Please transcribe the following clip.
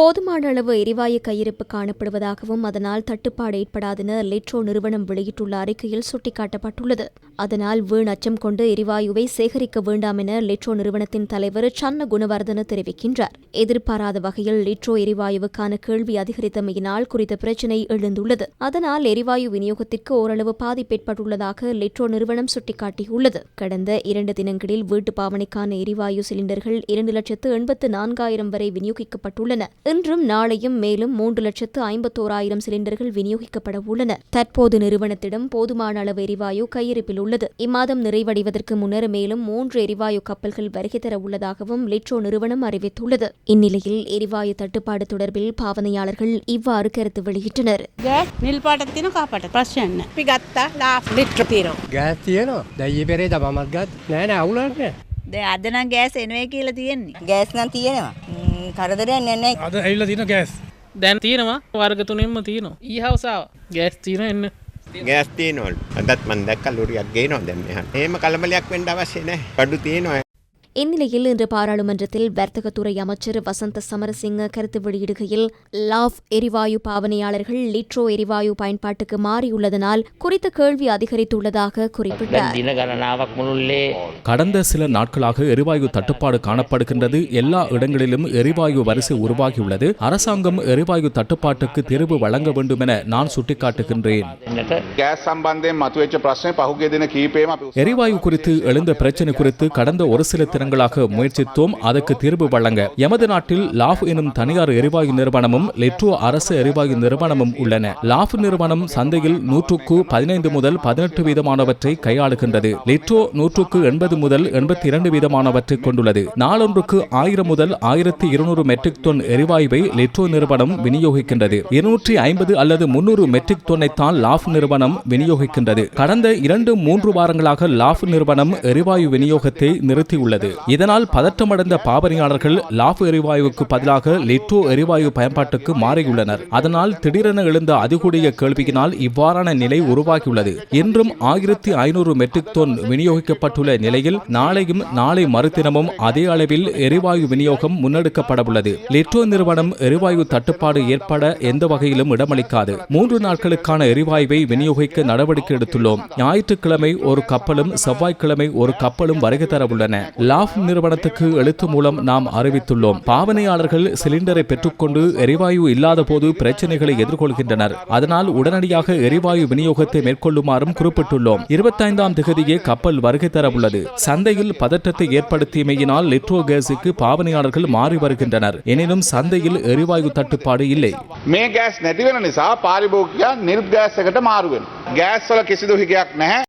போதுமான அளவு எரிவாயு கையிருப்பு காணப்படுவதாகவும் அதனால் தட்டுப்பாடு ஏற்படாதென லிட்ரோ நிறுவனம் வெளியிட்டுள்ள அறிக்கையில் சுட்டிக்காட்டப்பட்டுள்ளது. அதனால் வீண் அச்சம் கொண்டு எரிவாயுவை சேகரிக்க வேண்டாம் என லிட்ரோ நிறுவனத்தின் தலைவர் சன்ன குணவர்தன தெரிவிக்கின்றார். எதிர்பாராத வகையில் லிட்ரோ எரிவாயுவுக்கான கேள்வி அதிகரித்தமையினால் குறித்த பிரச்சினை எழுந்துள்ளது. அதனால் எரிவாயு விநியோகத்திற்கு ஓரளவு பாதிப்பு ஏற்பட்டுள்ளதாக லிட்ரோ நிறுவனம் சுட்டிக்காட்டியுள்ளது. கடந்த இரண்டு தினங்களில் வீட்டு பாவனைக்கான எரிவாயு சிலிண்டர்கள் இரண்டு லட்சத்து எண்பத்து நான்காயிரம் வரை விநியோகிக்கப்பட்டுள்ளன. இன்றும் நாளையும் மேலும் மூன்று லட்சத்து ஐம்பத்தோராயிரம் சிலிண்டர்கள் விநியோகிக்கப்பட உள்ளன தற்போது நிறுவனத்திடம் போதுமான அளவு எரிவாயு கையிருப்பில் உள்ளது இம்மாதம் நிறைவடைவதற்கு முன்னர் மேலும் மூன்று எரிவாயு கப்பல்கள் வருகை தர உள்ளதாகவும் லிட்ரோ நிறுவனம் அறிவித்துள்ளது இந்நிலையில் எரிவாயு தட்டுப்பாடு தொடர்பில் பாவனையாளர்கள் இவ்வாறு கருத்து வெளியிட்டனர் ගෑස් නිල් පාටත් තින කාපට ප්‍රශ්යන්න අපි ගත්තා ලා ලිට්‍ර තීරෝ ගෑස් තියෙනවා දැයි පෙරේද මමත් ගත් නෑන අවුලන්න දැන් අද නම් ගෑස් එනවයි කියලා තියෙන්නේ. ගෑස් නම් තියෙනවා ම්, කරදරයක් නැන්නේ අද ඇල්ල තින ගෑස් දැන් තියෙනවා වර්ග තුනෙන්ම තියනවා ඊහවසාාව ගෑස් තියන එන්න ගෑස් තියනවල් අදත් මන් දැක්ක ලොරියක් ගේනවා දැන් මෙහා. එහෙම කලබලයක් වෙන්න අවශ්‍ය නැහැ. කඩු තියෙනවා. இந்நிலையில் இன்று பாராளுமன்றத்தில் வர்த்தகத்துறை அமைச்சர் வசந்த சமரசிங்க கருத்து வெளியிடுகையில் லாவ் எரிவாயு பாவனையாளர்கள் லிட்ரோ எரிவாயு பயன்பாட்டுக்கு மாறியுள்ளதனால் குறித்த கேள்வி அதிகரித்துள்ளதாக குறிப்பிட்டார். கடந்த சில நாட்களாக எரிவாயு தட்டுப்பாடு காணப்படுகின்றது. எல்லா இடங்களிலும் எரிவாயு வரிசை உருவாகியுள்ளது. அரசாங்கம் எரிவாயு தட்டுப்பாட்டுக்கு தீர்வு வழங்க வேண்டும் என நான் சுட்டிக்காட்டுகின்றேன். எரிவாயு குறித்து எழுந்த பிரச்சனை குறித்து கடந்த ஒரு சில தினங்களாக முயற்சித்தோம். அதற்கு தீர்வு வழங்க எமது நாட்டில் லாஃப் எனும் தனியார் எரிவாயு நிறுவனமும் லெட்ரோ அரசு எரிவாயு நிறுவனமும் உள்ளன. லாஃப் நிறுவனம் சந்தையில் நூற்றுக்கு பதினைந்து முதல் பதினெட்டு வீதமானவற்றை கையாளுகின்றது. லெட்ரோ நூற்றுக்கு எண்பது முதல் எண்பத்தி இரண்டு வீதமானவற்றை கொண்டுள்ளது. நாளொன்றுக்கு ஆயிரம் முதல் ஆயிரத்தி இருநூறு மெட்ரிக் தொன் எரிவாயுவை லெட்ரோ நிறுவனம் விநியோகிக்கின்றது. இருநூற்றி ஐம்பது அல்லது முன்னூறு மெட்ரிக் தொன்னைத்தான் லாஃப் நிறுவனம் விநியோகிக்கின்றது. கடந்த இரண்டு மூன்று வாரங்களாக லாஃப் நிறுவனம் எரிவாயு விநியோகத்தை நிறுத்தியுள்ளது. இதனால் பதற்றமடைந்த பாபரியாளர்கள் லாஃபு எரிவாயுவுக்கு பதிலாக லிட்டோ எரிவாயு பயன்பாட்டுக்கு மாறியுள்ளனர். அதனால் திடீரென எழுந்த அதிகூடிய கேள்வியினால் இவ்வாறான நிலை உருவாகியுள்ளது. இன்றும் ஆயிரத்தி ஐநூறு மெட்ரிக் டன் விநியோகிக்கப்பட்டுள்ள நிலையில் நாளையும் நாளை மறுதினமும் அதே அளவில் எரிவாயு விநியோகம் முன்னெடுக்கப்படவுள்ளது. லிட்டோ நிறுவனம் எரிவாயு தட்டுப்பாடு ஏற்பட எந்த வகையிலும் இடமளிக்காது. மூன்று நாட்களுக்கான எரிவாயுவை விநியோகிக்க நடவடிக்கை எடுத்துள்ளோம். ஞாயிற்றுக்கிழமை ஒரு கப்பலும் செவ்வாய்க்கிழமை ஒரு கப்பலும் வருகை தர உள்ளன லாஃப் நிறுவனத்துக்கு எழுத்து மூலம் நாம் அறிவித்துள்ளோம் பாவனையாளர்கள் சிலிண்டரை பெற்றுக்கொண்டு எரிவாயு இல்லாத போது பிரச்சனைகளை எதிர்கொள்கின்றனர் அதனால் உடனடியாக எரிவாயு விநியோகத்தை மேற்கொள்ளுமாறும் குறிப்பிட்டுள்ளோம் இருபத்தைந்தாம் திகதியே கப்பல் வருகை தர உள்ளது சந்தையில் பதற்றத்தை ஏற்படுத்தியமையினால் லிட்ரோ கேஸுக்கு பாவனையாளர்கள் மாறி வருகின்றனர் எனினும் சந்தையில் எரிவாயு தட்டுப்பாடு இல்லை මේ ගෑස් නැතිවෙන නිසා පාරිභෝගිකයා නිර්ගෑස් එකට මාරුවෙන්. ගෑස් වල කිසිදු හිගයක් නැහැ.